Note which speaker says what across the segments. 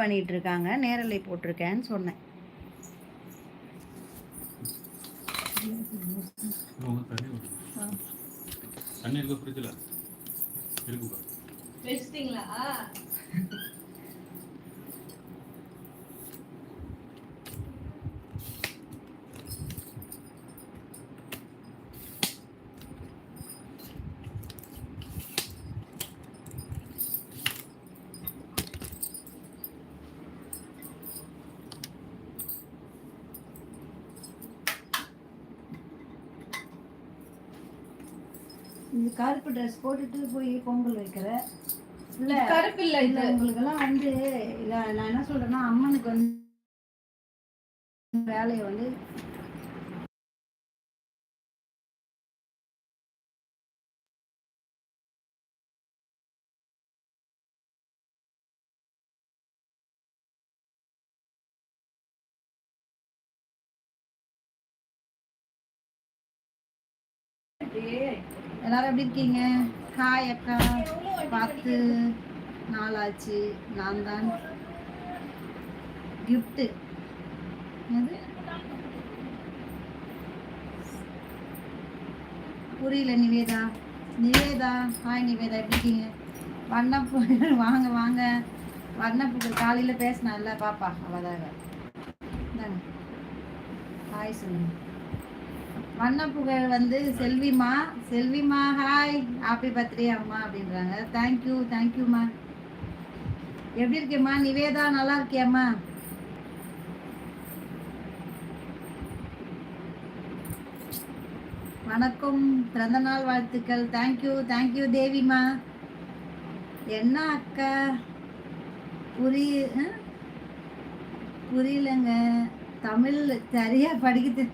Speaker 1: பண்ணிட்டு இருக்காங்க நேரலை போட்டிருக்கேன்னு சொன்னேன் தண்ணி இருக்கு இருக்கு பா வச்சிட்டிங்களா கருப்பு ட்ரெஸ் போட்டுட்டு போய் பொங்கல் வைக்கிற
Speaker 2: இல்ல கருப்பு இல்லை இல்லை உங்களுக்கெல்லாம் வந்து இல்ல நான் என்ன சொல்றேன்னா அம்மனுக்கு வந்து வேலையை வந்து
Speaker 1: Yeah. எல்லாரும் எப்படி இருக்கீங்க ஹாய் அக்கா பார்த்து நாளாச்சு நான் தான் கிஃப்ட்டு புரியல நிவேதா நிவேதா ஹாய் நிவேதா எப்படி இருக்கீங்க வண்ணப்பூ வாங்க வாங்க வண்ணப்பூக்கள் காலையில் பேசினால பாப்பா அவ்வளோதாங்க ஹாய் சொல்லுங்கள் வண்ணப்புகழ் வந்து செல்விமா செல்விமா ஹாய் ஹாப்பி பர்த்டே அம்மா அப்படின்றாங்க தேங்க்யூ தேங்க்யூம்மா எப்படி இருக்கேம்மா நிவேதா நல்லா இருக்கியாம்மா வணக்கம் நாள் வாழ்த்துக்கள் தேங்க்யூ தேங்க்யூ தேவிமா என்ன அக்கா புரிய புரியலங்க தமிழ் சரியா படிக்க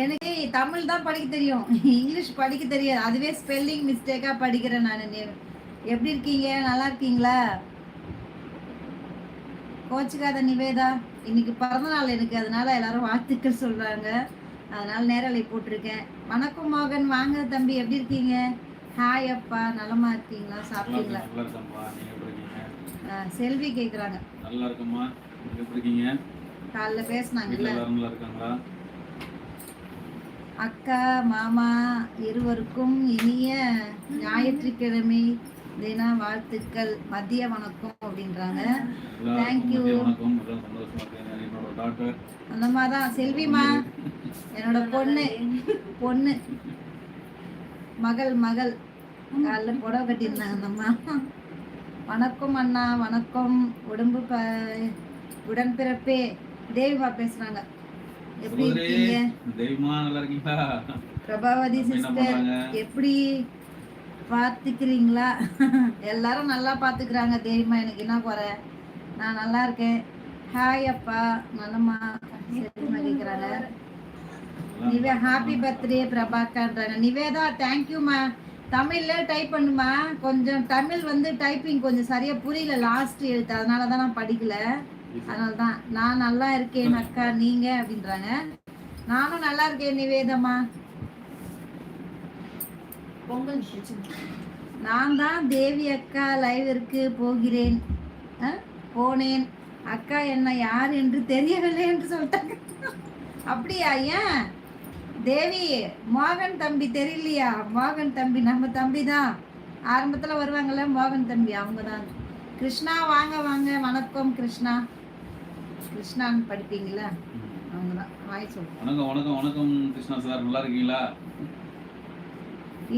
Speaker 1: எனக்கு தமிழ் தான் படிக்க தெரியும் இங்கிலீஷ் படிக்க தெரியாது அதுவே ஸ்பெல்லிங் மிஸ்டேக்காக படிக்கிறேன் நான் எப்படி இருக்கீங்க நல்லா இருக்கீங்களா கோச்சிக்காத நிவேதா இன்னைக்கு பிறந்தநாள் எனக்கு அதனால எல்லாரும் வாழ்த்துக்கள் சொல்கிறாங்க அதனால நேரலை போட்டிருக்கேன் வணக்கம் மோகன் வாங்க தம்பி எப்படி இருக்கீங்க ஹாய் அப்பா நலமா இருக்கீங்களா சாப்பிட்டீங்களா செல்வி கேட்குறாங்க நல்லா இருக்குமா எப்படி இருக்கீங்க காலைல பேசினாங்க அக்கா மாமா இருவருக்கும் இனிய ஞாயிற்றுக்கிழமை தினம் வாழ்த்துக்கள் மதிய வணக்கம் அப்படின்றாங்க தேங்க்யூ அந்த மாதிரிதான் செல்விமா என்னோட பொண்ணு பொண்ணு மகள் மகள் காலில் புடவை கட்டியிருந்தாங்க அந்தம்மா வணக்கம் அண்ணா வணக்கம் உடம்பு ப உடன்பிறப்பே தேவிமா பேசுகிறாங்க எப்படி இருக்கீங்க தெய்வமா நல்லா இருக்கீங்களா பிரபாவதி சிஸ்டர் எப்படி பார்த்துக்கிறீங்களா எல்லாரும் நல்லா பார்த்துக்கிறாங்க தெரியுமா எனக்கு என்ன குறை நான் நல்லா இருக்கேன் ஹாய் அப்பா நலமா கேட்குறாங்க நிவே ஹாப்பி பர்த்டே பிரபாக்கான்றாங்க நிவேதா தேங்க்யூம்மா தமிழில் டைப் பண்ணுமா கொஞ்சம் தமிழ் வந்து டைப்பிங் கொஞ்சம் சரியா புரியல லாஸ்ட் எழுத்து அதனால தான் நான் படிக்கல அதனால தான் நான் நல்லா இருக்கேன் அக்கா நீங்க அப்படின்றாங்க நானும் நல்லா இருக்கேன் நிவேதம்மா பொங்கல் நான் தான் தேவி அக்கா லைவிற்கு போகிறேன் போனேன் அக்கா என்ன யார் என்று தெரியவில்லை என்று சொல்லிட்டாங்க அப்படியா ஏன் தேவி மோகன் தம்பி தெரியலையா மோகன் தம்பி நம்ம தம்பி தான் ஆரம்பத்தில் வருவாங்கள்ல மோகன் தம்பி அவங்க தான் கிருஷ்ணா வாங்க வாங்க வணக்கம் கிருஷ்ணா கிருஷ்ணான் படிப்பீங்களா அவங்கதான் வாய் சொல்லுங்க வணக்கம் வணக்கம் வணக்கம் கிருஷ்ணா சார் நல்லா இருக்கீங்களா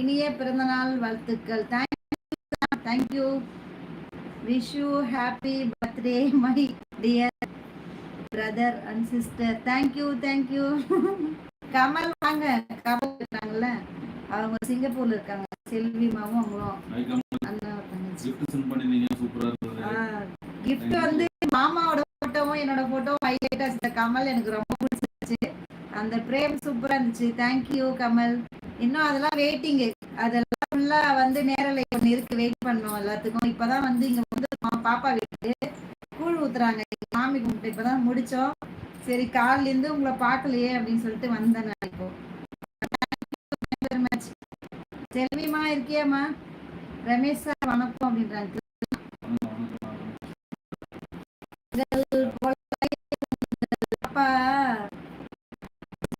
Speaker 1: இனிய பிறந்தநாள் வாழ்த்துக்கள் thank you thank you wish you happy birthday my dear brother and sister thank you thank you Kamal வாங்க கமல் இருக்காங்கல்ல அவங்க சிங்கப்பூர்ல இருக்காங்க செல்வி மாவும் அவங்களும் கிஃப்ட் வந்து ஹைலைட்டாக இந்த கமல் எனக்கு ரொம்ப பிடிச்சிருச்சு அந்த பிரேம் சூப்பராக இருந்துச்சு தேங்க்யூ கமல் இன்னும் அதெல்லாம் வெயிட்டிங்கு அதெல்லாம் ஃபுல்லாக வந்து நேரில் ஒன்று இருக்குது வெயிட் பண்ணோம் எல்லாத்துக்கும் இப்போ தான் வந்து இங்கே வந்து பாப்பா வீட்டுக்கு கூழ் ஊத்துறாங்க சாமி கும்பிட்டு இப்போ தான் முடித்தோம் சரி இருந்து உங்களை பார்க்கலையே அப்படின்னு சொல்லிட்டு வந்தேன் நான் இப்போ செல்விமா இருக்கியம்மா ரமேஷ் சார் வணக்கம் அப்படின்றாங்க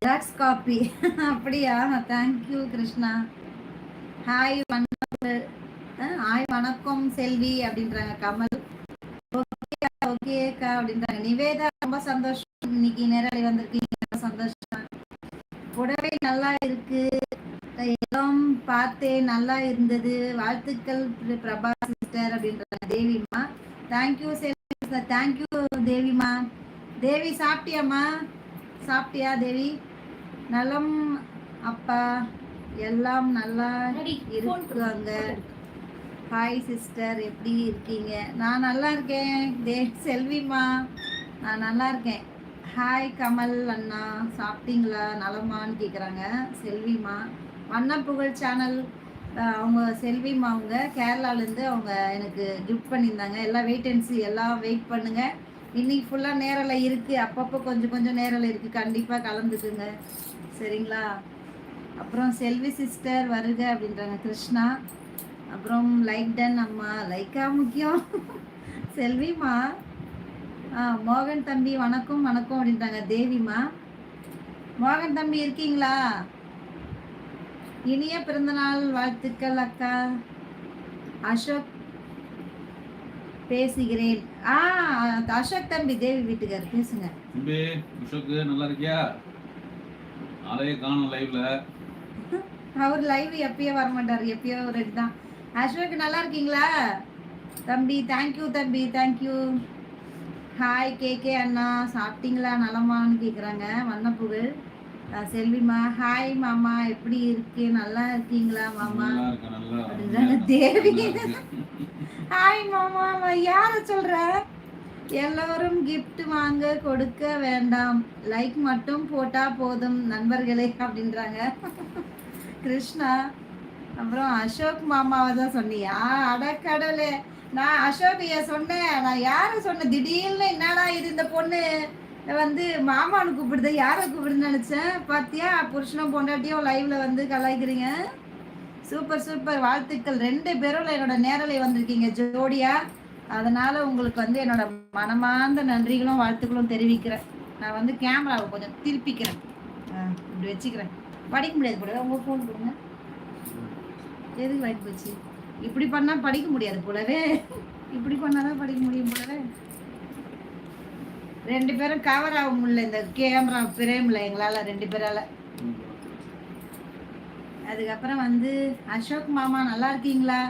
Speaker 1: ஜெராக்ஸ் காப்பி அப்படியா தேங்க்யூ கிருஷ்ணா ஹாய் வணக்கம் ஹாய் வணக்கம் செல்வி அப்படின்றாங்க கமல் ஓகே ஓகேக்கா அப்படின்றாங்க நிவேதா ரொம்ப சந்தோஷம் இன்னைக்கு நேரடி வந்திருக்கீங்க சந்தோஷம் புடவை நல்லா இருக்கு எல்லாம் பார்த்தே நல்லா இருந்தது வாழ்த்துக்கள் பிரபா சிஸ்டர் அப்படின்றாங்க தேவிமா தேங்க்யூ செல்வி தேங்க்யூ தேவிமா தேவி சாப்பிட்டியாம்மா சாப்பிட்டியா தேவி நலம் அப்பா எல்லாம் நல்லா இருக்காங்க ஹாய் சிஸ்டர் எப்படி இருக்கீங்க நான் நல்லா இருக்கேன் தே செல்விமா நான் நல்லா இருக்கேன் ஹாய் கமல் அண்ணா சாப்பிட்டீங்களா நலமான்னு கேட்குறாங்க செல்விமா புகழ் சேனல் அவங்க செல்விமா அவங்க கேரளாலேருந்து அவங்க எனக்கு கிஃப்ட் பண்ணியிருந்தாங்க எல்லா வெயிட்டன்சி எல்லாம் வெயிட் பண்ணுங்கள் இன்றைக்கி ஃபுல்லாக நேரில் இருக்குது அப்பப்போ கொஞ்சம் கொஞ்சம் நேரில் இருக்குது கண்டிப்பாக கலந்துக்குங்க சரிங்களா அப்புறம் செல்வி சிஸ்டர் வருக அப்படின்றாங்க கிருஷ்ணா அப்புறம் லைக் டன் அம்மா லைக்கா முக்கியம் செல்விமா ஆ மோகன் தம்பி வணக்கம் வணக்கம் அப்படின்றாங்க தேவிமா மோகன் தம்பி இருக்கீங்களா இனிய பிறந்தநாள் வாழ்த்துக்கள் அக்கா அசோக் பேசுகிறேன் ஆ அசோக் தம்பி தேவி வீட்டுக்கார் பேசுங்க நல்லா இருக்கியா ஆளையே காணோம் லைவ்ல அவர் லைவ் எப்பயே வர மாட்டார் எப்பயோ ஒரு தான் அஸ்வக் நல்லா இருக்கீங்களா தம்பி தேங்க்யூ தம்பி தேங்க்யூ ஹாய் கே கே அண்ணா சாப்பிட்டீங்களா நலமான்னு கேட்குறாங்க வண்ணப்புகழ் செல்விமா ஹாய் மாமா எப்படி இருக்கு நல்லா இருக்கீங்களா மாமா தேவி ஹாய் மாமா யார சொல்ற எல்லோரும் கிஃப்ட் வாங்க கொடுக்க வேண்டாம் லைக் மட்டும் போட்டால் போதும் நண்பர்களே அப்படின்றாங்க கிருஷ்ணா அப்புறம் அசோக் மாமாவை தான் சொன்னியா அடக்கடலே நான் அசோகைய சொன்னேன் நான் யாரும் சொன்னேன் திடீர்னு என்னடா இது இந்த பொண்ணு வந்து மாமானு கூப்பிடுது யாரை கூப்பிடுன்னு நினச்சேன் பார்த்தியா புருஷனும் பொண்டாட்டியும் லைவ்ல வந்து கலாய்க்கிறீங்க சூப்பர் சூப்பர் வாழ்த்துக்கள் ரெண்டு பேரும் என்னோட நேரலை வந்திருக்கீங்க ஜோடியா அதனால உங்களுக்கு வந்து என்னோட மனமார்ந்த நன்றிகளும் வாழ்த்துக்களும் தெரிவிக்கிறேன் நான் வந்து கேமராவை கொஞ்சம் திருப்பிக்கிறேன் இப்படி வச்சுக்கிறேன் படிக்க முடியாது போல உங்க ஃபோன் கொடுங்க எதுக்கு வாங்கி போச்சு இப்படி பண்ணா படிக்க முடியாது போலவே இப்படி பண்ணாதான் படிக்க முடியும் போலவே ரெண்டு பேரும் கவர் ஆக முடியல இந்த கேமரா பிரேம்ல எங்களால ரெண்டு பேரால அதுக்கப்புறம் வந்து அசோக் மாமா நல்லா இருக்கீங்களா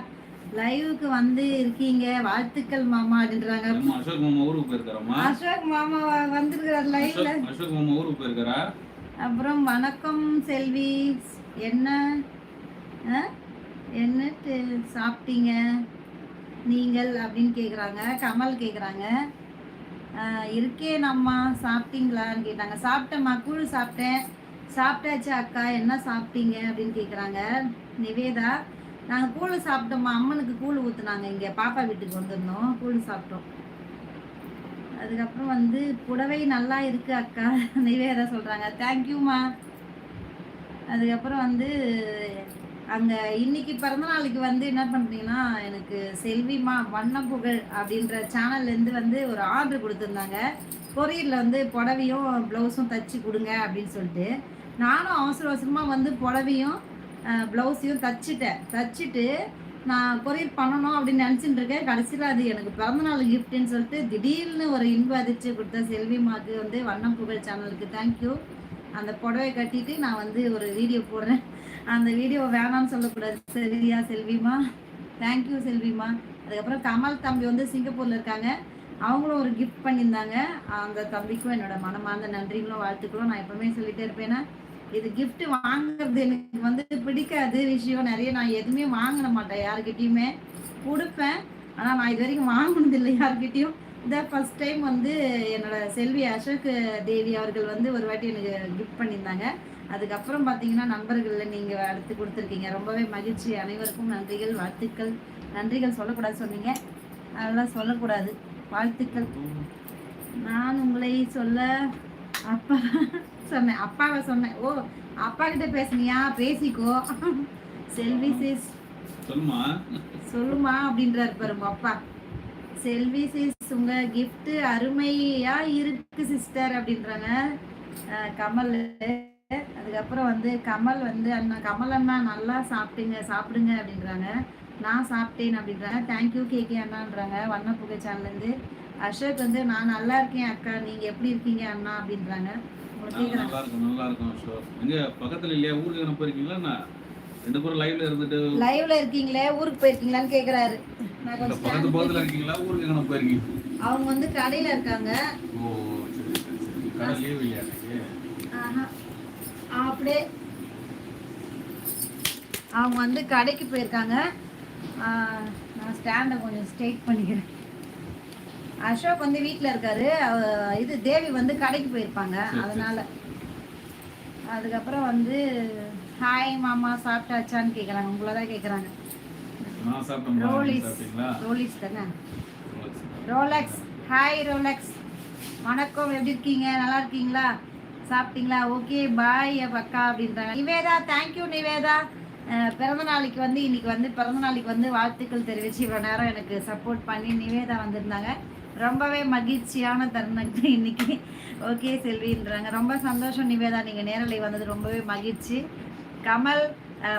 Speaker 1: லைவுக்கு வந்து இருக்கீங்க வாழ்த்துக்கள் மாமா அப்படின்றாங்க அசோக் மாமா ஊருக்கு போயிருக்காரம்மா அசோக் மாமா வந்திருக்கிறார் லைவ்ல அசோக் மாமா ஊருக்கு போயிருக்காரா அப்புறம் வணக்கம் செல்வி என்ன என்ன சாப்பிட்டீங்க நீங்கள் அப்படின்னு கேட்குறாங்க கமல் கேட்குறாங்க இருக்கேன் அம்மா சாப்பிட்டீங்களான்னு கேட்டாங்க சாப்பிட்டேம்மா கூழ் சாப்பிட்டேன் சாப்பிட்டாச்சு அக்கா என்ன சாப்பிட்டீங்க அப்படின்னு கேட்குறாங்க நிவேதா நாங்கள் கூழ் சாப்பிட்டோம்மா அம்மனுக்கு கூழ் ஊற்றுனாங்க இங்கே பாப்பா வீட்டுக்கு வந்திருந்தோம் கூழ் சாப்பிட்டோம் அதுக்கப்புறம் வந்து புடவை நல்லா இருக்கு அக்கா நிவேதா சொல்கிறாங்க தேங்க்யூம்மா அதுக்கப்புறம் வந்து அங்கே இன்னைக்கு பிறந்த நாளைக்கு வந்து என்ன பண்ணுறீங்கன்னா எனக்கு செல்விமா புகழ் அப்படின்ற சேனல்லேருந்து வந்து ஒரு ஆர்டர் கொடுத்துருந்தாங்க கொரியரில் வந்து புடவையும் ப்ளவுஸும் தச்சு கொடுங்க அப்படின்னு சொல்லிட்டு நானும் அவசர அவசரமாக வந்து புடவையும் ப்ளவுஸையும் தச்சுட்டேன் தச்சுட்டு நான் கொரியர் பண்ணணும் அப்படின்னு நினச்சிட்டு இருக்கேன் கடைசியில் அது எனக்கு பிறந்தநாள் கிஃப்ட்டுன்னு சொல்லிட்டு திடீர்னு ஒரு இன்ப கொடுத்த கொடுத்த செல்விமாக்கு வந்து வண்ணம் புகழ் சேனலுக்கு தேங்க்யூ அந்த புடவை கட்டிட்டு நான் வந்து ஒரு வீடியோ போடுறேன் அந்த வீடியோ வேணாம்னு சொல்லக்கூடாது சரியா செல்விமா தேங்க்யூ செல்விமா அதுக்கப்புறம் கமல் தம்பி வந்து சிங்கப்பூரில் இருக்காங்க அவங்களும் ஒரு கிஃப்ட் பண்ணியிருந்தாங்க அந்த தம்பிக்கும் என்னோட மனமார்ந்த நன்றிகளும் வாழ்த்துக்களும் நான் எப்பவுமே சொல்லிகிட்டே இருப்பேன்னா இது கிஃப்ட் வாங்குறது எனக்கு வந்து பிடிக்காது விஷயம் நிறைய நான் எதுவுமே வாங்கின மாட்டேன் யாருக்கிட்டேயுமே கொடுப்பேன் ஆனால் நான் இது வரைக்கும் வாங்கினது இல்லை யாருக்கிட்டேயும் இந்த ஃபஸ்ட் டைம் வந்து என்னோட செல்வி அசோக் தேவி அவர்கள் வந்து ஒரு வாட்டி எனக்கு கிஃப்ட் பண்ணியிருந்தாங்க அதுக்கப்புறம் பார்த்தீங்கன்னா நண்பர்களில் நீங்கள் அடுத்து கொடுத்துருக்கீங்க ரொம்பவே மகிழ்ச்சி அனைவருக்கும் நன்றிகள் வாழ்த்துக்கள் நன்றிகள் சொல்லக்கூடாது சொன்னீங்க அதெல்லாம் சொல்லக்கூடாது வாழ்த்துக்கள் நான் உங்களை சொல்ல அப்பா சொன்னேன் அப்பாவை சொன்னேன் ஓ அப்பா கிட்ட பேசுனியா பேசிக்கோ செல்வி சிஸ் சொல்லுமா சொல்லுமா அப்படின்றாரு பாரு அப்பா செல்வி சிஸ் உங்க கிஃப்ட் அருமையா இருக்கு சிஸ்டர் அப்படின்றாங்க கமல் அதுக்கப்புறம் வந்து கமல் வந்து அண்ணா கமல் அண்ணா நல்லா சாப்பிட்டுங்க சாப்பிடுங்க அப்படின்றாங்க நான் சாப்பிட்டேன் அப்படின்றாங்க தேங்க்யூ கே கே அண்ணான்றாங்க வண்ண புகை சேனல்ல இருந்து அசோக் வந்து நான் நல்லா இருக்கேன் அக்கா நீங்க எப்படி இருக்கீங்க அண்ணா அப்படின்றாங்க ஊருக்கு போயிருக்கீங்களா ரெண்டு இருக்கீங்களே ஊருக்கு போயிருக்கீங்களான்னு இருக்கீங்களா ஊருக்கு போயிருக்கீங்க அவங்க வந்து கடையில இருக்காங்க அப்படியே அவங்க வந்து கடைக்கு போயிருக்காங்க நான் ஸ்டாண்டை கொஞ்சம் ஸ்ட்ரெயிட் பண்ணிக்கிறேன் அசோக் வந்து வீட்டில் இருக்காரு இது தேவி வந்து கடைக்கு போயிருப்பாங்க அதனால அதுக்கப்புறம் வந்து ஹாய் மாமா சாப்பிட்டாச்சான்னு கேட்குறாங்க உங்களை தான் கேட்குறாங்க ரோலிஸ் ரோலிஸ் தானே ரோலக்ஸ் ஹாய் ரோலெக்ஸ் வணக்கம் எப்படி இருக்கீங்க நல்லா இருக்கீங்களா சாப்பிட்டீங்களா ஓகே பாய் பக்கா அப்படின்றாங்க நிவேதா தேங்க்யூ நிவேதா பிறந்த நாளைக்கு வந்து இன்னைக்கு வந்து பிறந்த நாளைக்கு வந்து வாழ்த்துக்கள் தெரிவிச்சு இவ்வளோ நேரம் எனக்கு சப்போர்ட் பண்ணி நிவேதா வந்திருந்தாங்க ரொம்பவே மகிழ்ச்சியான தருணங்கள் இன்னைக்கு ஓகே செல்வின்றாங்க ரொம்ப சந்தோஷம் நிவேதா நீங்கள் நேரலை வந்தது ரொம்பவே மகிழ்ச்சி கமல்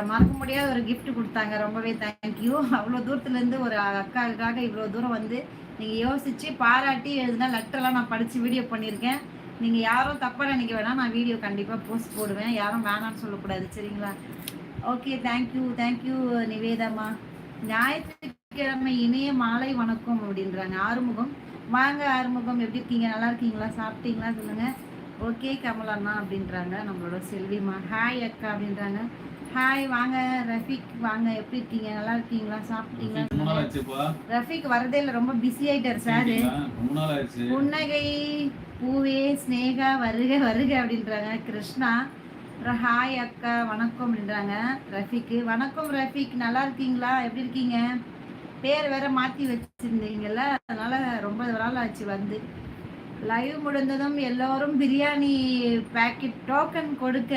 Speaker 1: மறக்க முடியாத ஒரு கிஃப்ட் கொடுத்தாங்க ரொம்பவே தேங்க்யூ அவ்வளோ தூரத்துலேருந்து ஒரு அக்காவுக்காக இவ்வளோ தூரம் வந்து நீங்கள் யோசித்து பாராட்டி எழுதுனா லெட்டர்லாம் நான் படித்து வீடியோ பண்ணியிருக்கேன் நீங்கள் யாரும் தப்பாக நினைக்க வேணாம் நான் வீடியோ கண்டிப்பாக போஸ்ட் போடுவேன் யாரும் வேணாம்னு சொல்லக்கூடாது சரிங்களா ஓகே தேங்க்யூ தேங்க்யூ நிவேதாம்மா ஞாயிற்றுக்கிழமை இணைய மாலை வணக்கம் அப்படின்றாங்க ஆறுமுகம் வாங்க ஆறுமுகம் எப்படி இருக்கீங்க நல்லா இருக்கீங்களா சாப்பிட்டீங்களா சொல்லுங்கள் ஓகே கமலண்ணா அப்படின்றாங்க நம்மளோட செல்விமா ஹாய் அக்கா அப்படின்றாங்க ஹாய் வாங்க ரஃபிக் வாங்க எப்படி இருக்கீங்க நல்லா இருக்கீங்களா சாப்பிட்டீங்களா ரஃபிக் வரதே இல்லை ரொம்ப பிஸி ஆயிட்டாரு சார் புன்னகை பூவே ஸ்னேகா வருக வருக அப்படின்றாங்க கிருஷ்ணா அப்புறம் ஹாய் அக்கா வணக்கம் அப்படின்றாங்க ரஃபிக்கு வணக்கம் ரஃபிக் நல்லா இருக்கீங்களா எப்படி இருக்கீங்க பேர் வேற மாற்றி வச்சிருந்தீங்கல்ல அதனால் ரொம்ப நாள் ஆச்சு வந்து லைவ் முடிந்ததும் எல்லோரும் பிரியாணி பேக்கெட் டோக்கன் கொடுக்க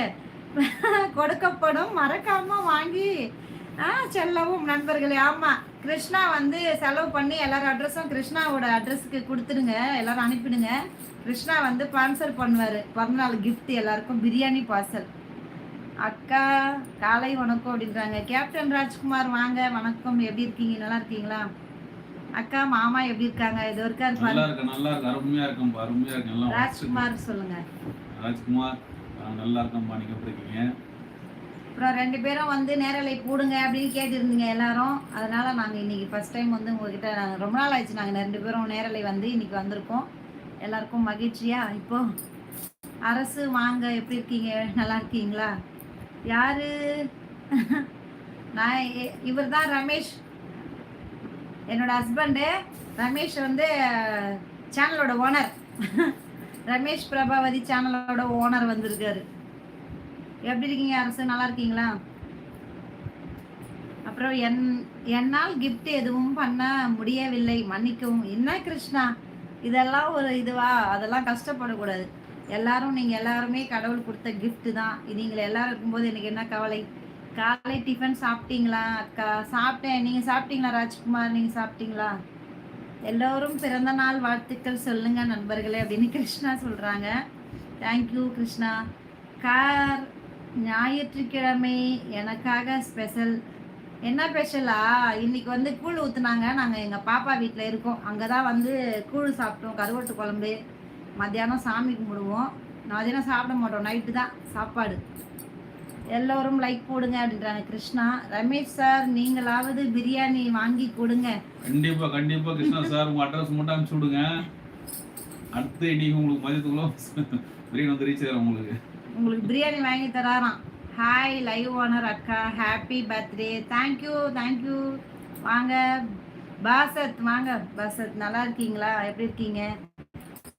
Speaker 1: கொடுக்கப்படும் மறக்காம வாங்கி ஆ செல்லவும் நண்பர்களே ஆமாம் கிருஷ்ணா வந்து செலவு பண்ணி எல்லாரும் அட்ரஸும் கிருஷ்ணாவோட அட்ரஸுக்கு கொடுத்துடுங்க எல்லாரும் அனுப்பிடுங்க கிருஷ்ணா வந்து ஸ்பான்சர் பண்ணுவார் பிறந்தநாள் கிஃப்ட் எல்லாருக்கும் பிரியாணி பார்சல் அக்கா காலை வணக்கம் அப்படின்றாங்க கேப்டன் ராஜ்குமார் வாங்க வணக்கம் எப்படி இருக்கீங்க நல்லா இருக்கீங்களா அக்கா மாமா எப்படி இருக்காங்க இது வரைக்கும் இருப்பாங்க நல்லா இருக்கு நல்லா இருக்கு அருமையா இருக்கும் அருமையா இருக்கு நல்லா ராஜ்குமார் சொல்லுங்க ராஜ்குமார் நல்லா இருக்கும் நீங்க எப்படி இருக்கீங்க அப்புறம் ரெண்டு பேரும் வந்து நேரலை போடுங்க அப்படின்னு கேட்டுருந்தீங்க எல்லாரும் அதனால நாங்கள் இன்னைக்கு ஃபர்ஸ்ட் டைம் வந்து உங்ககிட்ட நாங்கள் ரொம்ப நாள் ஆயிடுச்சு நாங்கள் ரெண்டு பேரும் நேரலை வந்து இன்னைக்கு வந்திருக்கோம் எல்லாருக்கும் மகிழ்ச்சியா இப்போ அரசு வாங்க எப்படி இருக்கீங்க நல்லா இருக்கீங்களா யாரு நான் இவர் தான் ரமேஷ் என்னோட ஹஸ்பண்டு ரமேஷ் வந்து சேனலோட ஓனர் ரமேஷ் பிரபாவதி சேனலோட ஓனர் வந்திருக்காரு எப்படி இருக்கீங்க அரசு நல்லா இருக்கீங்களா அப்புறம் என் என்னால் கிஃப்ட் எதுவும் பண்ண முடியவில்லை மன்னிக்கவும் என்ன கிருஷ்ணா இதெல்லாம் ஒரு இதுவா அதெல்லாம் கஷ்டப்படக்கூடாது எல்லாரும் நீங்கள் எல்லாருமே கடவுள் கொடுத்த கிஃப்ட்டு தான் நீங்கள் எல்லாரும் இருக்கும்போது எனக்கு என்ன கவலை காலை டிஃபன் சாப்பிட்டீங்களா அக்கா சாப்பிட்டேன் நீங்கள் சாப்பிட்டீங்களா ராஜ்குமார் நீங்கள் சாப்பிட்டீங்களா எல்லோரும் பிறந்த நாள் வாழ்த்துக்கள் சொல்லுங்கள் நண்பர்களே அப்படின்னு கிருஷ்ணா சொல்கிறாங்க தேங்க்யூ கிருஷ்ணா கார் ஞாயிற்றுக்கிழமை எனக்காக ஸ்பெஷல் என்ன ஸ்பெஷலா இன்னைக்கு வந்து கூழ் ஊற்றுனாங்க நாங்கள் எங்கள் பாப்பா வீட்டில் இருக்கோம் அங்கே தான் வந்து கூழ் சாப்பிட்டோம் கருவட்டு குழம்பு மத்தியானம் சாமி கும்பிடுவோம் மதியானம் சாப்பிட மாட்டோம் நைட்டு தான் சாப்பாடு எல்லோரும் லைக் போடுங்க அப்படின்றாங்க கிருஷ்ணா ரமேஷ் சார் நீங்களாவது பிரியாணி வாங்கி கொடுங்க கண்டிப்பாக கண்டிப்பாக கிருஷ்ணா சார் உங்கள் அட்ரஸ் மட்டும் அனுப்பிச்சு விடுங்க அடுத்து நீங்க உங்களுக்கு மதியத்துக்குள்ள பிரியாணி வந்து ரீச் உங்களுக்கு உங்களுக்கு பிரியாணி வாங்கி தராராம் ஹாய் லைவ் ஓனர் அக்கா ஹாப்பி பர்த்டே தேங்க்யூ தேங்க்யூ வாங்க பாசத் வாங்க பாசத் நல்லா இருக்கீங்களா எப்படி இருக்கீங்க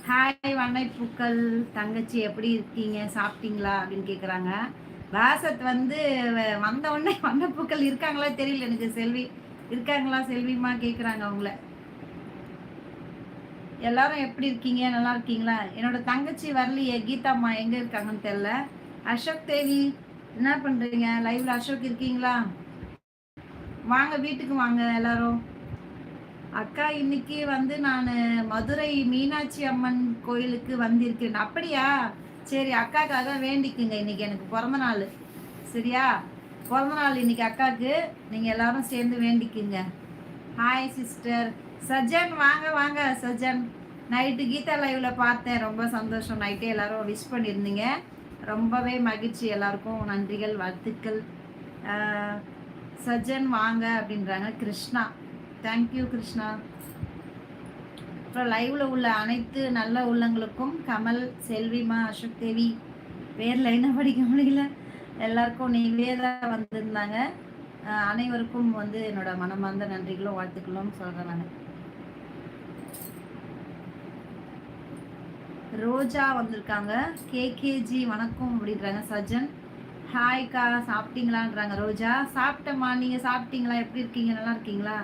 Speaker 1: ஹாய் வண்ணை பூக்கள் தங்கச்சி எப்படி இருக்கீங்க சாப்பிட்டீங்களா அப்படின்னு கேட்குறாங்க வாசத் வந்து வந்த உடனே வண்ணப்பூக்கள் இருக்காங்களா தெரியல எனக்கு செல்வி இருக்காங்களா செல்விமா கேட்குறாங்க அவங்கள எல்லாரும் எப்படி இருக்கீங்க நல்லா இருக்கீங்களா என்னோட தங்கச்சி வரலையே கீதாம்மா எங்கே இருக்காங்கன்னு தெரில அசோக் தேவி என்ன பண்ணுறீங்க லைவ்ல அசோக் இருக்கீங்களா வாங்க வீட்டுக்கு வாங்க எல்லாரும் அக்கா இன்னைக்கு வந்து நான் மதுரை மீனாட்சி அம்மன் கோயிலுக்கு வந்திருக்கேன் அப்படியா சரி அக்காக்காக வேண்டிக்குங்க இன்னைக்கு எனக்கு பிறந்த நாள் சரியா பிறந்த நாள் இன்னைக்கு அக்காவுக்கு நீங்கள் எல்லாரும் சேர்ந்து வேண்டிக்குங்க ஹாய் சிஸ்டர் சஜன் வாங்க வாங்க சஜன் நைட்டு கீதா லைவ்ல பார்த்தேன் ரொம்ப சந்தோஷம் நைட்டே எல்லாரும் விஷ் பண்ணியிருந்தீங்க ரொம்பவே மகிழ்ச்சி எல்லாருக்கும் நன்றிகள் வாழ்த்துக்கள் சஜன் வாங்க அப்படின்றாங்க கிருஷ்ணா தேங்க்யூ கிருஷ்ணா அப்புறம் லைவ்ல உள்ள அனைத்து நல்ல உள்ளங்களுக்கும் கமல் செல்விமா அசோக் தேவி பேர்ல என்ன படிக்க முடியல எல்லாருக்கும் நிவேதா வந்திருந்தாங்க அனைவருக்கும் வந்து என்னோட மனமார்ந்த நன்றிகளும் வாழ்த்துக்களும் சொல்றேன் நான் ரோஜா வந்திருக்காங்க கேகேஜி வணக்கம் அப்படின்றாங்க சஜன் ஹாய்க்கா சாப்பிட்டீங்களான்றாங்க ரோஜா சாப்பிட்டம்மா நீங்க சாப்பிட்டீங்களா எப்படி இருக்கீங்க நல்லா இருக்கீங்களா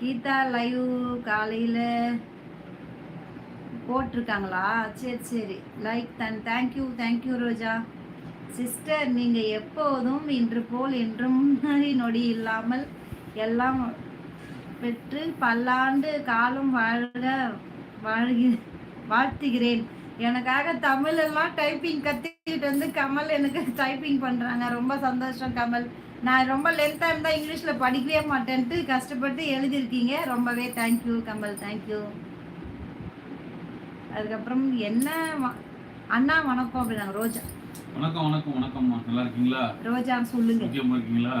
Speaker 1: கீதா லைவ் காலையில் போட்டிருக்காங்களா சரி சரி லைக் தன் தேங்க்யூ தேங்க்யூ ரோஜா சிஸ்டர் நீங்கள் எப்போதும் இன்று போல் என்றும் நொடி இல்லாமல் எல்லாம் பெற்று பல்லாண்டு காலம் வாழ்க வாழ்கி வாழ்த்துகிறேன் எனக்காக தமிழெல்லாம் டைப்பிங் கற்றுக்கிட்டு வந்து கமல் எனக்கு டைப்பிங் பண்ணுறாங்க ரொம்ப சந்தோஷம் கமல் நான் ரொம்ப லென்த்தாக இருந்தால் இங்கிலீஷில் படிக்கவே மாட்டேன்ட்டு கஷ்டப்பட்டு எழுதியிருக்கீங்க ரொம்பவே தேங்க்யூ கமல் தேங்க்யூ அதுக்கப்புறம் என்ன அண்ணா வணக்கம் அப்படிதாங்க ரோஜா வணக்கம் வணக்கம் வணக்கம் நல்லா இருக்கீங்களா ரோஜா சொல்லுங்க முக்கியமா இருக்கீங்களா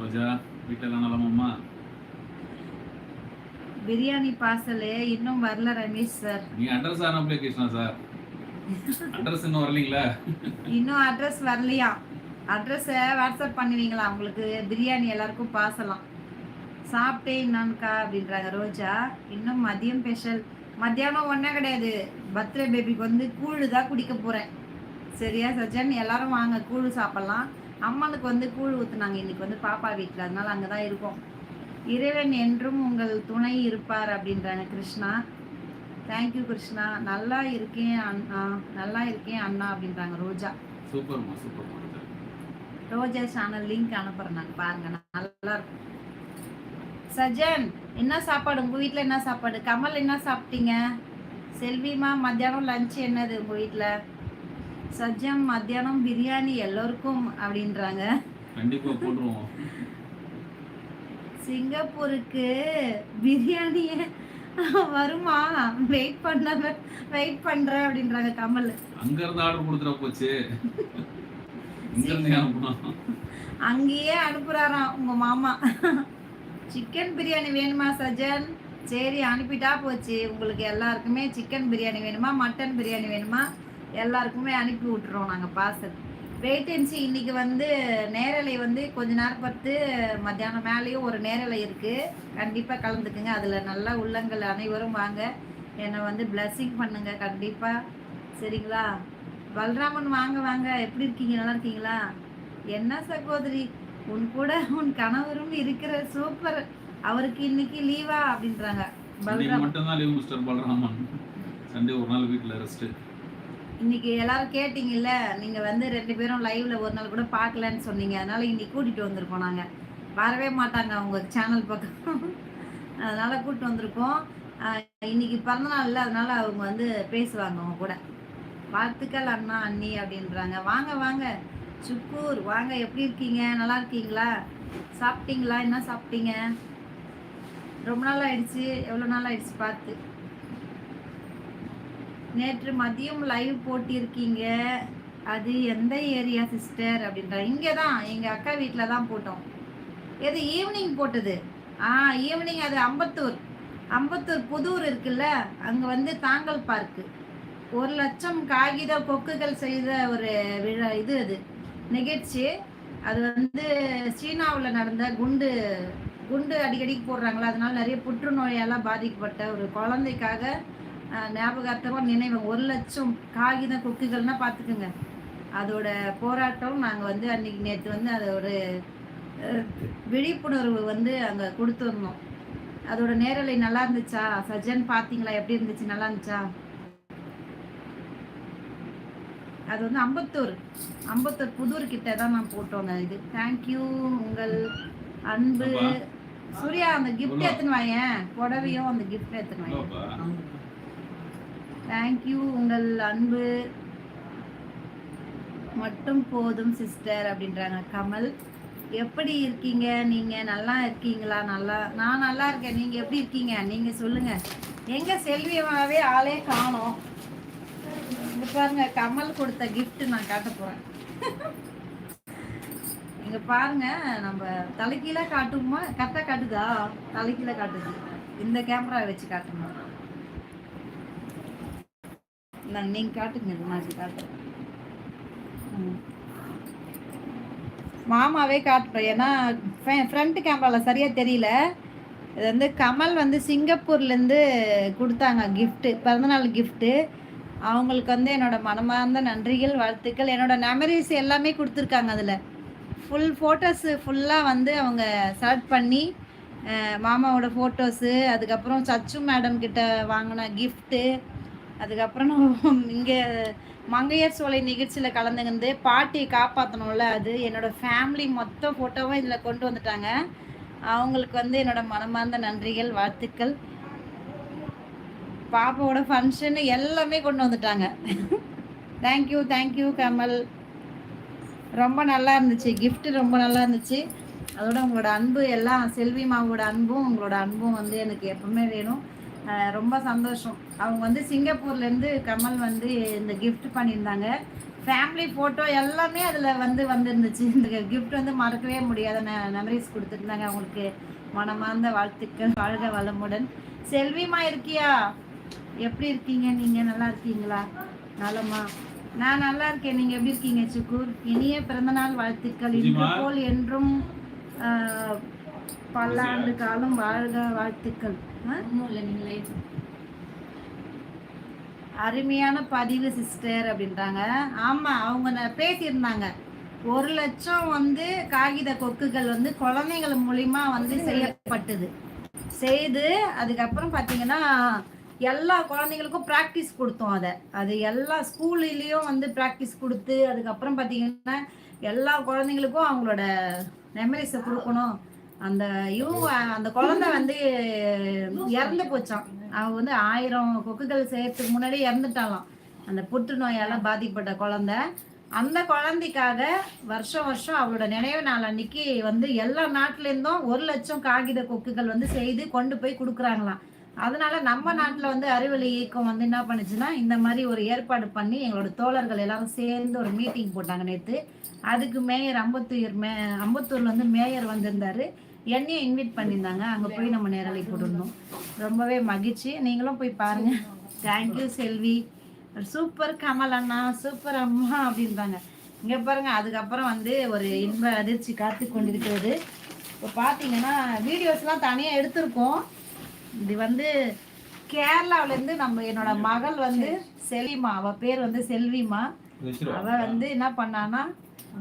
Speaker 1: ரோஜா வீட்டில் எல்லாம் பிரியாணி பார்சல் இன்னும் வரல ரமேஷ் சார் நீ அட்ரஸ் ஆன அப்ளிகேஷனா சார் அட்ரஸ் இன்னும் வரலீங்களா இன்னும் அட்ரஸ் வரலையா அட்ரஸை வாட்ஸ்அப் பண்ணுவீங்களா உங்களுக்கு பிரியாணி எல்லாருக்கும் பாசலாம் சாப்பிட்டேன் நான்க்கா அப்படின்றாங்க ரோஜா இன்னும் மதியம் ஸ்பெஷல் மத்தியானம் ஒன்றே கிடையாது பர்த்டே பேபிக்கு வந்து கூழு தான் குடிக்க போகிறேன் சரியா சஜன் எல்லாரும் வாங்க கூழ் சாப்பிட்லாம் அம்மனுக்கு வந்து கூழ் ஊற்றுனாங்க இன்றைக்கி வந்து பாப்பா வீட்டில் அதனால் அங்கே தான் இருக்கோம் இறைவன் என்றும் உங்கள் துணை இருப்பார் அப்படின்றாங்க கிருஷ்ணா தேங்க்யூ கிருஷ்ணா நல்லா இருக்கேன் அண்ணா நல்லா இருக்கேன் அண்ணா அப்படின்றாங்க ரோஜா சூப்பர்மா சூப்பர்மா ரோஜா சேனல் லிங்க் அனுப்புறேன் நான் பாருங்க நல்லா இருக்கும் சஜன் என்ன சாப்பாடு உங்க வீட்டுல என்ன சாப்பாடு கமல் என்ன சாப்பிட்டீங்க செல்விமா மத்தியானம் லஞ்ச் என்னது உங்க வீட்டுல சஜம் மத்தியானம் பிரியாணி எல்லோருக்கும் அப்படின்றாங்க சிங்கப்பூருக்கு பிரியாணி வருமா வெயிட் பண்ண வெயிட் பண்றேன் அப்படின்றாங்க கமல் அங்க இருந்து ஆர்டர் கொடுத்துட போச்சு அங்கேயே அனுப்புறாராம் உங்க மாமா சிக்கன் பிரியாணி வேணுமா சஜன் சரி அனுப்பிட்டா போச்சு உங்களுக்கு எல்லாருக்குமே சிக்கன் பிரியாணி வேணுமா மட்டன் பிரியாணி வேணுமா எல்லாருக்குமே அனுப்பி விட்டுறோம் நாங்கள் பார்சல் வெயிட்டன்சி இன்றைக்கி வந்து நேரலை வந்து கொஞ்ச நேரம் பார்த்து மத்தியானம் மேலேயும் ஒரு நேரலை இருக்குது கண்டிப்பாக கலந்துக்குங்க அதில் நல்லா உள்ளங்கள் அனைவரும் வாங்க என்னை வந்து பிளஸ்ஸிங் பண்ணுங்கள் கண்டிப்பாக சரிங்களா பல்ராமன் வாங்க வாங்க எப்படி இருக்கீங்க நல்லா இருக்கீங்களா என்ன சகோதரி உன் கூட உன் கணவரும் இருக்கிற சூப்பர் அவருக்கு இன்னைக்கு லீவா அப்படின்றாங்க பல்ராமன் இன்னைக்கு எல்லாரும் கேட்டிங்கல்ல நீங்க வந்து ரெண்டு பேரும் லைவ்ல ஒரு நாள் கூட பாக்கலன்னு சொன்னீங்க அதனால இன்னைக்கு கூட்டிட்டு வந்திருக்கோம் நாங்க வரவே மாட்டாங்க அவங்க சேனல் பக்கம் அதனால கூட்டிட்டு வந்திருக்கோம் இன்னைக்கு பிறந்தநாள் இல்லை அதனால அவங்க வந்து பேசுவாங்க அவங்க கூட வாழ்த்துக்கள் அண்ணா அண்ணி அப்படின்றாங்க வாங்க வாங்க சுக்கூர் வாங்க எப்படி இருக்கீங்க நல்லா இருக்கீங்களா சாப்பிட்டீங்களா என்ன சாப்பிட்டீங்க ரொம்ப நாள் ஆயிடுச்சு எவ்வளோ நாள் ஆயிடுச்சு பார்த்து நேற்று மதியம் லைவ் போட்டிருக்கீங்க அது எந்த ஏரியா சிஸ்டர் அப்படின்ற இங்கே தான் எங்கள் அக்கா வீட்டில் தான் போட்டோம் எது ஈவினிங் போட்டது ஆ ஈவினிங் அது அம்பத்தூர் அம்பத்தூர் புதூர் இருக்குல்ல அங்கே வந்து தாங்கல் பார்க்கு ஒரு லட்சம் காகித கொக்குகள் செய்த ஒரு விழா இது அது நிகழ்ச்சி அது வந்து சீனாவில் நடந்த குண்டு குண்டு அடிக்கடிக்கு போடுறாங்களா அதனால நிறைய புற்றுநோயெல்லாம் பாதிக்கப்பட்ட ஒரு குழந்தைக்காக ஞாபகார்த்தமாக நினைவு ஒரு லட்சம் காகித கொக்குகள்னா பார்த்துக்குங்க அதோட போராட்டம் நாங்கள் வந்து அன்னைக்கு நேற்று வந்து அதை ஒரு விழிப்புணர்வு வந்து அங்கே கொடுத்துருந்தோம் அதோட நேரலை நல்லா இருந்துச்சா சஜன் பார்த்தீங்களா எப்படி இருந்துச்சு நல்லா இருந்துச்சா அது வந்து அம்பத்தூர் அம்பத்தூர் புதூர் கிட்ட தான் நான் போட்டோங்க இது தேங்க்யூ உங்கள் அன்பு சூர்யா அந்த கிஃப்ட் எடுத்துன்னு வாங்க புடவையும் அந்த கிஃப்ட் எடுத்துன்னு வாயேன் தேங்க்யூ உங்கள் அன்பு மட்டும் போதும் சிஸ்டர் அப்படின்றாங்க கமல் எப்படி இருக்கீங்க நீங்க நல்லா இருக்கீங்களா நல்லா நான் நல்லா இருக்கேன் நீங்க எப்படி இருக்கீங்க நீங்க சொல்லுங்க எங்கே செல்வியமாவே ஆளே காணும் பாருங்க கமல் கொடுத்த கிஃப்ட் நான் காட்ட போறேன் இங்க பாருங்க நம்ம தலைக்கீழ காட்டுமா கரெக்டா காட்டுதா தலைக்கீழ காட்டுது இந்த கேமரா வச்சு காட்டுமா நான் நீங்க காட்டுங்க நான் காட்டுறேன் மாமாவே காட்டுறேன் ஏன்னா ஃப்ரண்ட் கேமரால சரியா தெரியல இது வந்து கமல் வந்து சிங்கப்பூர்லேருந்து கொடுத்தாங்க கிஃப்ட்டு பிறந்தநாள் கிஃப்ட்டு அவங்களுக்கு வந்து என்னோடய மனமார்ந்த நன்றிகள் வாழ்த்துக்கள் என்னோடய மெமரிஸ் எல்லாமே கொடுத்துருக்காங்க அதில் ஃபுல் ஃபோட்டோஸு ஃபுல்லாக வந்து அவங்க செலக்ட் பண்ணி மாமாவோட ஃபோட்டோஸு அதுக்கப்புறம் சச்சு மேடம் கிட்ட வாங்கின கிஃப்ட்டு அதுக்கப்புறம் இங்கே மங்கையர் சோலை நிகழ்ச்சியில் கலந்துகிந்து பாட்டியை காப்பாற்றணும்ல அது என்னோடய ஃபேமிலி மொத்த ஃபோட்டோவும் இதில் கொண்டு வந்துட்டாங்க அவங்களுக்கு வந்து என்னோடய மனமார்ந்த நன்றிகள் வாழ்த்துக்கள் பாப்பாவோட ஃபங்க்ஷன் எல்லாமே கொண்டு வந்துட்டாங்க தேங்க்யூ தேங்க்யூ கமல் ரொம்ப நல்லா இருந்துச்சு கிஃப்ட்டு ரொம்ப நல்லா இருந்துச்சு அதோட உங்களோட அன்பு எல்லாம் செல்வி மாவோட அன்பும் உங்களோட அன்பும் வந்து எனக்கு எப்பவுமே வேணும் ரொம்ப சந்தோஷம் அவங்க வந்து சிங்கப்பூர்லேருந்து கமல் வந்து இந்த கிஃப்ட் பண்ணியிருந்தாங்க ஃபேமிலி ஃபோட்டோ எல்லாமே அதில் வந்து வந்துருந்துச்சு இந்த கிஃப்ட் வந்து மறக்கவே முடியாத மெமரிஸ் கொடுத்துருந்தாங்க அவங்களுக்கு மனமார்ந்த வாழ்த்துக்கள் வாழ்க வளமுடன் செல்விமா இருக்கியா எப்படி இருக்கீங்க நீங்கள் நல்லா இருக்கீங்களா நலமா நான் நல்லா இருக்கேன் நீங்கள் எப்படி இருக்கீங்க சுக்கூர் இனிய பிறந்தநாள் வாழ்த்துக்கள் இன்று போல் என்றும் பல்லாண்டு காலம் வாழ்க வாழ்த்துக்கள் அருமையான பதிவு சிஸ்டர் அப்படின்றாங்க ஆமாம் அவங்க பேசியிருந்தாங்க ஒரு லட்சம் வந்து காகித கொக்குகள் வந்து குழந்தைகள் மூலிமா வந்து செய்யப்பட்டது செய்து அதுக்கப்புறம் பார்த்தீங்கன்னா எல்லா குழந்தைங்களுக்கும் ப்ராக்டிஸ் கொடுத்தோம் அதை அது எல்லா ஸ்கூல்லையும் வந்து ப்ராக்டிஸ் கொடுத்து அதுக்கப்புறம் பார்த்தீங்கன்னா எல்லா குழந்தைங்களுக்கும் அவங்களோட மெமரிஸை கொடுக்கணும் அந்த இவங்க அந்த குழந்தை வந்து இறந்து போச்சான் அவங்க வந்து ஆயிரம் கொக்குகள் செய்யறதுக்கு முன்னாடி இறந்துட்டாலாம் அந்த புற்றுநோயால பாதிக்கப்பட்ட குழந்தை அந்த குழந்தைக்காக வருஷம் வருஷம் அவளோட நினைவு நாள் அன்னைக்கு வந்து எல்லா நாட்டிலேருந்தும் ஒரு லட்சம் காகித கொக்குகள் வந்து செய்து கொண்டு போய் கொடுக்குறாங்களாம் அதனால நம்ம நாட்டில் வந்து அறிவியல் இயக்கம் வந்து என்ன பண்ணுச்சுன்னா இந்த மாதிரி ஒரு ஏற்பாடு பண்ணி எங்களோட தோழர்கள் எல்லாரும் சேர்ந்து ஒரு மீட்டிங் போட்டாங்க நேற்று அதுக்கு மேயர் அம்பத்தூர் மே அம்பத்தூர்ல வந்து மேயர் வந்திருந்தாரு என்னையும் இன்வைட் பண்ணியிருந்தாங்க அங்கே போய் நம்ம நேரலை போட்டுருந்தோம் ரொம்பவே மகிழ்ச்சி நீங்களும் போய் பாருங்க தேங்க்யூ செல்வி சூப்பர் கமல் அண்ணா சூப்பர் அம்மா அப்படின்றாங்க இங்கே பாருங்க அதுக்கப்புறம் வந்து ஒரு இன்ப அதிர்ச்சி காத்து கொண்டிருக்கிறது இப்போ பார்த்தீங்கன்னா வீடியோஸ்லாம் தனியாக எடுத்திருக்கோம் இது வந்து கேரளாவிலேருந்து நம்ம என்னோட மகள் வந்து செல்விமா அவள் பேர் வந்து செல்விமா அவள் வந்து என்ன பண்ணானா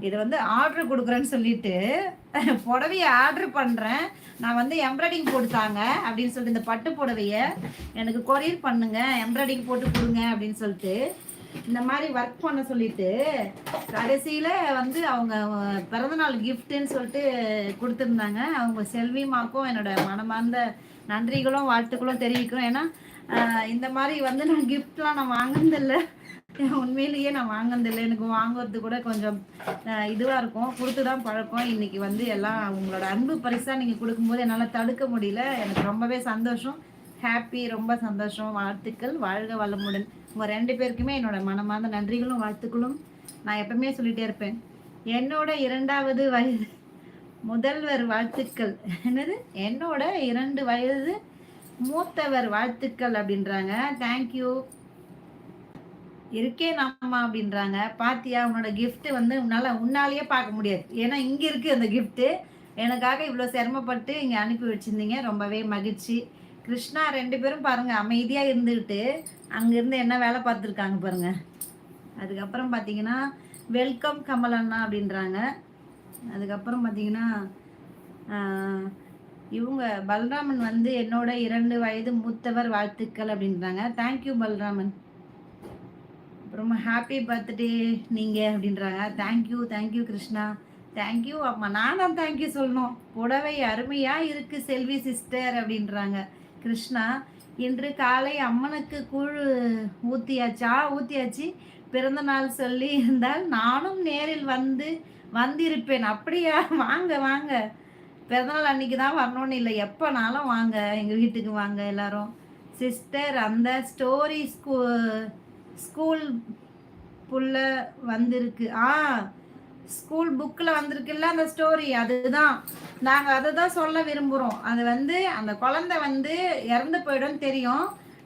Speaker 1: இது வந்து ஆர்டர் கொடுக்குறேன்னு சொல்லிட்டு புடவைய ஆர்டர் பண்ணுறேன் நான் வந்து எம்ப்ராய்டிங் போட்டுத்தாங்க அப்படின்னு சொல்லிட்டு இந்த பட்டு புடவைய எனக்கு கொரியர் பண்ணுங்க எம்ப்ராய்டிங் போட்டு கொடுங்க அப்படின்னு சொல்லிட்டு இந்த மாதிரி ஒர்க் பண்ண சொல்லிட்டு கடைசியில் வந்து அவங்க பிறந்தநாள் கிஃப்ட்டுன்னு சொல்லிட்டு கொடுத்துருந்தாங்க அவங்க செல்வி மாக்கும் என்னோட மனமார்ந்த நன்றிகளும் வாழ்த்துக்களும் தெரிவிக்கிறோம் ஏன்னா இந்த மாதிரி வந்து நான் கிஃப்ட்லாம் நான் வாங்கினதில்லை உண்மையிலேயே நான் வாங்கினதில்லை எனக்கு வாங்குறது கூட கொஞ்சம் இதுவாக இருக்கும் கொடுத்து தான் பழக்கம் இன்னைக்கு வந்து எல்லாம் உங்களோட அன்பு பரிசாக நீங்கள் கொடுக்கும்போது என்னால் தடுக்க முடியல எனக்கு ரொம்பவே சந்தோஷம் ஹாப்பி ரொம்ப சந்தோஷம் வாழ்த்துக்கள் வாழ்க வளமுடன் உங்கள் ரெண்டு பேருக்குமே என்னோட மனமார்ந்த நன்றிகளும் வாழ்த்துக்களும் நான் எப்பவுமே சொல்லிகிட்டே இருப்பேன் என்னோட இரண்டாவது வயது முதல்வர் வாழ்த்துக்கள் என்னது என்னோட இரண்டு வயது மூத்தவர் வாழ்த்துக்கள் அப்படின்றாங்க தேங்க்யூ இருக்கே அம்மா அப்படின்றாங்க பாத்தியா உன்னோட கிஃப்ட் வந்து உன்னால உன்னாலேயே பார்க்க முடியாது ஏன்னா இங்க இருக்கு அந்த கிஃப்ட் எனக்காக இவ்வளோ சிரமப்பட்டு இங்கே அனுப்பி வச்சுருந்தீங்க ரொம்பவே மகிழ்ச்சி கிருஷ்ணா ரெண்டு பேரும் பாருங்க அமைதியாக இருந்துக்கிட்டு அங்கேருந்து என்ன வேலை பார்த்துருக்காங்க பாருங்க அதுக்கப்புறம் பாத்தீங்கன்னா வெல்கம் கமலண்ணா அண்ணா அப்படின்றாங்க அதுக்கப்புறம் பார்த்தீங்கன்னா இவங்க பலராமன் வந்து என்னோட இரண்டு வயது மூத்தவர் வாழ்த்துக்கள் அப்படின்றாங்க தேங்க்யூ பலராமன் அப்புறமா ஹாப்பி பர்த்டே நீங்கள் அப்படின்றாங்க தேங்க்யூ தேங்க்யூ கிருஷ்ணா தேங்க்யூ அம்மா நான் தான் தேங்க்யூ சொல்லணும் புடவை அருமையாக இருக்குது செல்வி சிஸ்டர் அப்படின்றாங்க கிருஷ்ணா இன்று காலை அம்மனுக்கு கூழ் ஊற்றியாச்சா ஊற்றியாச்சு பிறந்த நாள் சொல்லி இருந்தால் நானும் நேரில் வந்து வந்திருப்பேன் அப்படியா வாங்க வாங்க பிறந்தநாள் அன்னைக்கு தான் வரணும்னு இல்லை எப்போனாலும் வாங்க எங்கள் வீட்டுக்கு வாங்க எல்லாரும் சிஸ்டர் அந்த ஸ்டோரி ஸ்கூ ஸ்கூல் புள்ள வந்திருக்கு ஆ ஸ்கூல் புக்கில் வந்திருக்குல்ல அந்த ஸ்டோரி அதுதான் நாங்கள் அதை தான் சொல்ல விரும்புகிறோம் அது வந்து அந்த குழந்தை வந்து இறந்து போயிடும் தெரியும்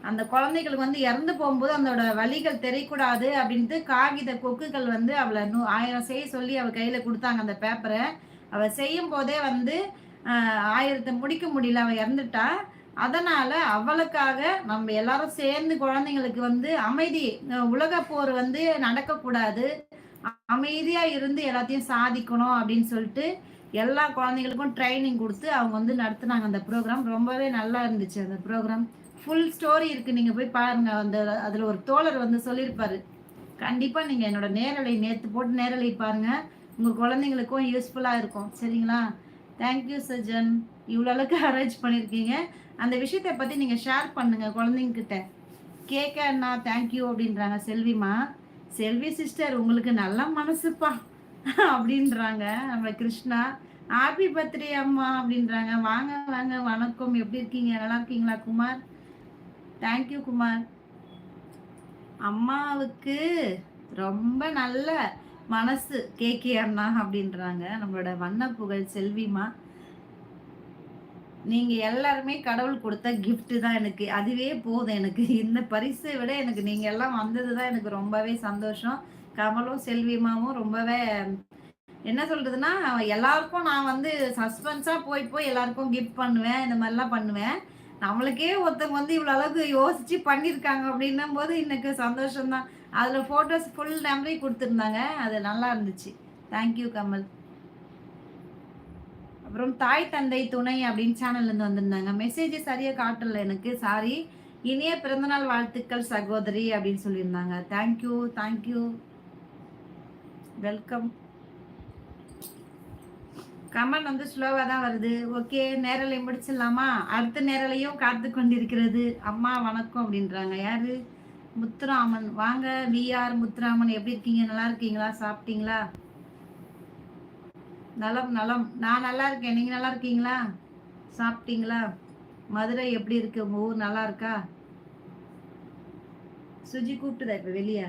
Speaker 1: அந்த குழந்தைகளுக்கு வந்து இறந்து போகும்போது அதோட வழிகள் தெரியக்கூடாது அப்படின்ட்டு காகித கொக்குகள் வந்து அவளை நூ ஆயிரம் செய்ய சொல்லி அவள் கையில் கொடுத்தாங்க அந்த பேப்பரை அவள் செய்யும் போதே வந்து ஆயிரத்தை முடிக்க முடியல அவள் இறந்துட்டா அதனால் அவளுக்காக நம்ம எல்லாரும் சேர்ந்து குழந்தைங்களுக்கு வந்து அமைதி உலக போர் வந்து நடக்கக்கூடாது அமைதியாக இருந்து எல்லாத்தையும் சாதிக்கணும் அப்படின்னு சொல்லிட்டு எல்லா குழந்தைங்களுக்கும் ட்ரைனிங் கொடுத்து அவங்க வந்து நடத்துனாங்க அந்த ப்ரோக்ராம் ரொம்பவே நல்லா இருந்துச்சு அந்த ப்ரோக்ராம் ஃபுல் ஸ்டோரி இருக்குது நீங்கள் போய் பாருங்கள் அந்த அதில் ஒரு தோழர் வந்து சொல்லியிருப்பார் கண்டிப்பாக நீங்கள் என்னோட நேரலை நேற்று போட்டு நேரலை பாருங்கள் உங்கள் குழந்தைங்களுக்கும் யூஸ்ஃபுல்லாக இருக்கும் சரிங்களா தேங்க்யூ சஜன் இவ்வளோ அளவுக்கு அரேஞ்ச் பண்ணியிருக்கீங்க அந்த விஷயத்தை பற்றி நீங்கள் ஷேர் பண்ணுங்கள் குழந்தைங்கிட்ட கேட்க அண்ணா தேங்க்யூ அப்படின்றாங்க செல்விமா செல்வி சிஸ்டர் உங்களுக்கு நல்ல மனசுப்பா அப்படின்றாங்க நம்ம கிருஷ்ணா ஹாப்பி பர்த்டே அம்மா அப்படின்றாங்க வாங்க வாங்க வணக்கம் எப்படி இருக்கீங்க நல்லா இருக்கீங்களா குமார் தேங்க்யூ குமார் அம்மாவுக்கு ரொம்ப நல்ல மனசு கேகேஆர்னா அப்படின்றாங்க நம்மளோட வண்ணப்புகழ் செல்விமா நீங்கள் எல்லாருமே கடவுள் கொடுத்த கிஃப்ட்டு தான் எனக்கு அதுவே போதும் எனக்கு இந்த பரிசை விட எனக்கு நீங்கள் எல்லாம் வந்தது தான் எனக்கு ரொம்பவே சந்தோஷம் கமலும் செல்விமாவும் ரொம்பவே என்ன சொல்கிறதுன்னா எல்லாருக்கும் நான் வந்து சஸ்பென்ஸாக போய் போய் எல்லாருக்கும் கிஃப்ட் பண்ணுவேன் இந்த மாதிரிலாம் பண்ணுவேன் நம்மளுக்கே ஒருத்தவங்க வந்து இவ்வளோ அளவுக்கு யோசிச்சு பண்ணியிருக்காங்க அப்படின்னும் போது இன்னைக்கு சந்தோஷம்தான் அதில் ஃபோட்டோஸ் ஃபுல் மெமரி கொடுத்துருந்தாங்க அது நல்லா இருந்துச்சு தேங்க்யூ கமல் அப்புறம் தாய் தந்தை துணை அப்படின்னு சேனல்லேருந்து வந்திருந்தாங்க மெசேஜ் சரியாக காட்டல எனக்கு சாரி இனிய பிறந்தநாள் வாழ்த்துக்கள் சகோதரி அப்படின்னு சொல்லியிருந்தாங்க தேங்க்யூ தேங்க்யூ வெல்கம் கமெண்ட் வந்து ஸ்லோவாக தான் வருது ஓகே நேரலை முடிச்சிடலாமா அடுத்த நேரலையும் காத்து கொண்டிருக்கிறது அம்மா வணக்கம் அப்படின்றாங்க யார் முத்துராமன் வாங்க விஆர் முத்துராமன் எப்படி இருக்கீங்க நல்லா இருக்கீங்களா சாப்பிட்டீங்களா நலம் நலம் நான் நல்லா இருக்கேன் நீங்கள் நல்லா இருக்கீங்களா சாப்பிட்டீங்களா மதுரை எப்படி இருக்கு உங்கள் ஊர் நல்லா இருக்கா சுஜி கூப்பிட்டுதா இப்போ வெளியே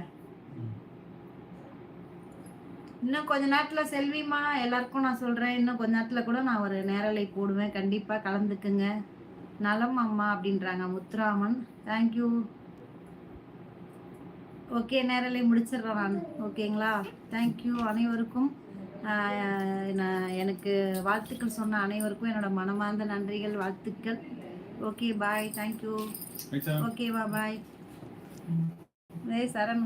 Speaker 1: இன்னும் கொஞ்ச நேரத்தில் செல்விமா எல்லாருக்கும் நான் சொல்கிறேன் இன்னும் கொஞ்ச நேரத்தில் கூட நான் ஒரு நேரலை போடுவேன் கண்டிப்பாக கலந்துக்குங்க நலம் அம்மா அப்படின்றாங்க முத்துராமன் தேங்க்யூ ஓகே நேரலை முடிச்சிடுறேன் நான் ஓகேங்களா தேங்க்யூ அனைவருக்கும் எனக்கு வாழ்த்துக்கள் சொன்ன அனைவருக்கும் என்னோட மனமார்ந்த நன்றிகள் வாழ்த்துக்கள் ஓகே பாய் தேங்க்யூ ஓகேவா பாய் சரண்